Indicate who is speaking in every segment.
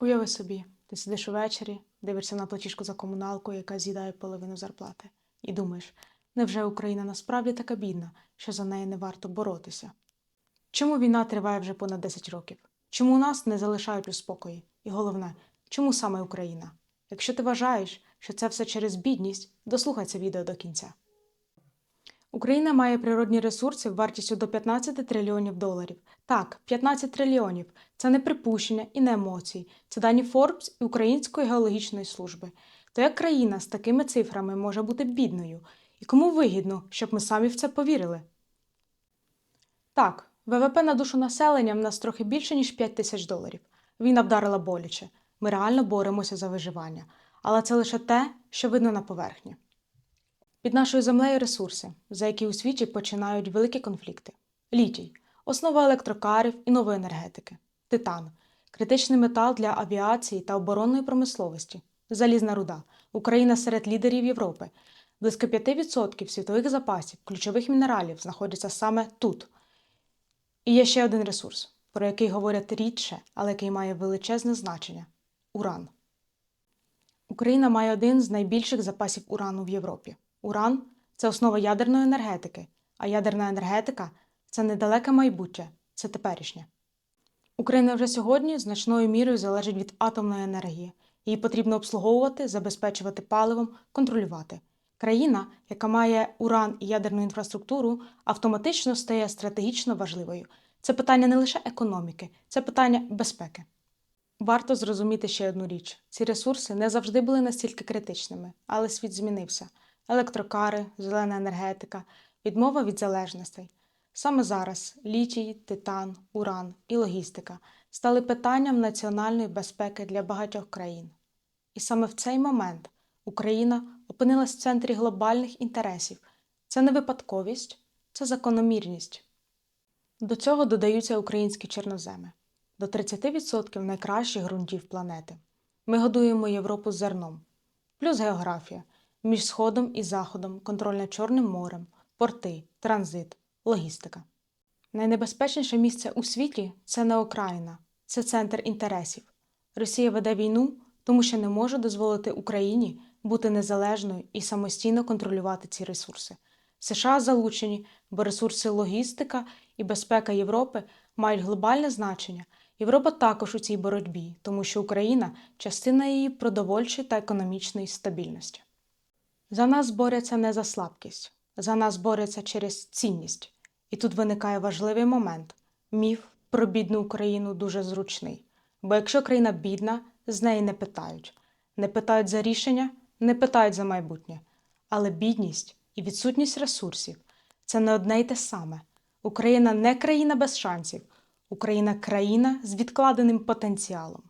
Speaker 1: Уяви собі, ти сидиш увечері, дивишся на платіжку за комуналку, яка з'їдає половину зарплати, і думаєш, невже Україна насправді така бідна, що за неї не варто боротися? Чому війна триває вже понад 10 років? Чому нас не залишають у спокої? І головне, чому саме Україна? Якщо ти вважаєш, що це все через бідність, дослухай це відео до кінця. Україна має природні ресурси вартістю до 15 трильйонів доларів. Так, 15 трильйонів це не припущення і не емоції. Це дані Forbes і Української геологічної служби. То як країна з такими цифрами може бути бідною? І кому вигідно, щоб ми самі в це повірили? Так, ВВП на душу населення в нас трохи більше, ніж 5 тисяч доларів. Війна вдарила боляче. Ми реально боремося за виживання. Але це лише те, що видно на поверхні. Під нашою землею ресурси, за які у світі починають великі конфлікти: літій основа електрокарів і нової енергетики, титан критичний метал для авіації та оборонної промисловості, залізна руда, Україна серед лідерів Європи. Близько 5% світових запасів ключових мінералів знаходяться саме тут. І є ще один ресурс, про який говорять рідше, але який має величезне значення уран. Україна має один з найбільших запасів урану в Європі. Уран це основа ядерної енергетики, а ядерна енергетика це недалеке майбутнє, це теперішнє. Україна вже сьогодні значною мірою залежить від атомної енергії. Її потрібно обслуговувати, забезпечувати паливом, контролювати. Країна, яка має уран і ядерну інфраструктуру, автоматично стає стратегічно важливою. Це питання не лише економіки, це питання безпеки. Варто зрозуміти ще одну річ: ці ресурси не завжди були настільки критичними, але світ змінився електрокари, зелена енергетика, відмова від залежностей. Саме зараз літій, титан, уран і логістика стали питанням національної безпеки для багатьох країн. І саме в цей момент Україна опинилась в центрі глобальних інтересів. Це не випадковість, це закономірність. До цього додаються українські чорноземи до 30% найкращих ґрунтів планети. Ми годуємо Європу зерном, плюс географія між Сходом і Заходом, контроль над Чорним морем, порти, транзит, логістика. Найнебезпечніше місце у світі це не Україна, це центр інтересів. Росія веде війну, тому що не може дозволити Україні бути незалежною і самостійно контролювати ці ресурси. США залучені, бо ресурси логістика і безпека Європи мають глобальне значення. Європа також у цій боротьбі, тому що Україна частина її продовольчої та економічної стабільності. За нас борються не за слабкість, за нас борються через цінність. І тут виникає важливий момент: міф про бідну Україну дуже зручний. Бо якщо країна бідна, з неї не питають, не питають за рішення, не питають за майбутнє. Але бідність і відсутність ресурсів це не одне й те саме. Україна не країна без шансів, Україна країна з відкладеним потенціалом.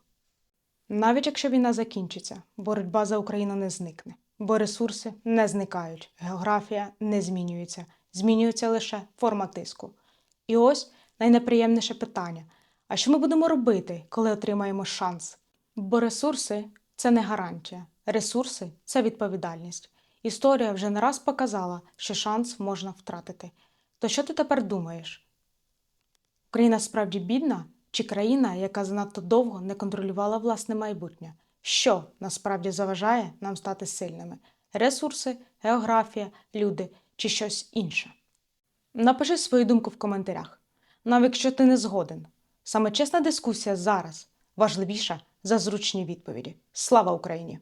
Speaker 1: Навіть якщо війна закінчиться, боротьба за Україну не зникне, бо ресурси не зникають, географія не змінюється, змінюється лише форма тиску. І ось найнеприємніше питання: а що ми будемо робити, коли отримаємо шанс? Бо ресурси це не гарантія, ресурси це відповідальність. Історія вже не раз показала, що шанс можна втратити. То що ти тепер думаєш? Україна справді бідна чи країна, яка занадто довго не контролювала власне майбутнє? Що насправді заважає нам стати сильними? Ресурси, географія, люди чи щось інше? Напиши свою думку в коментарях. Навіть якщо ти не згоден. Саме чесна дискусія зараз важливіша за зручні відповіді. Слава Україні!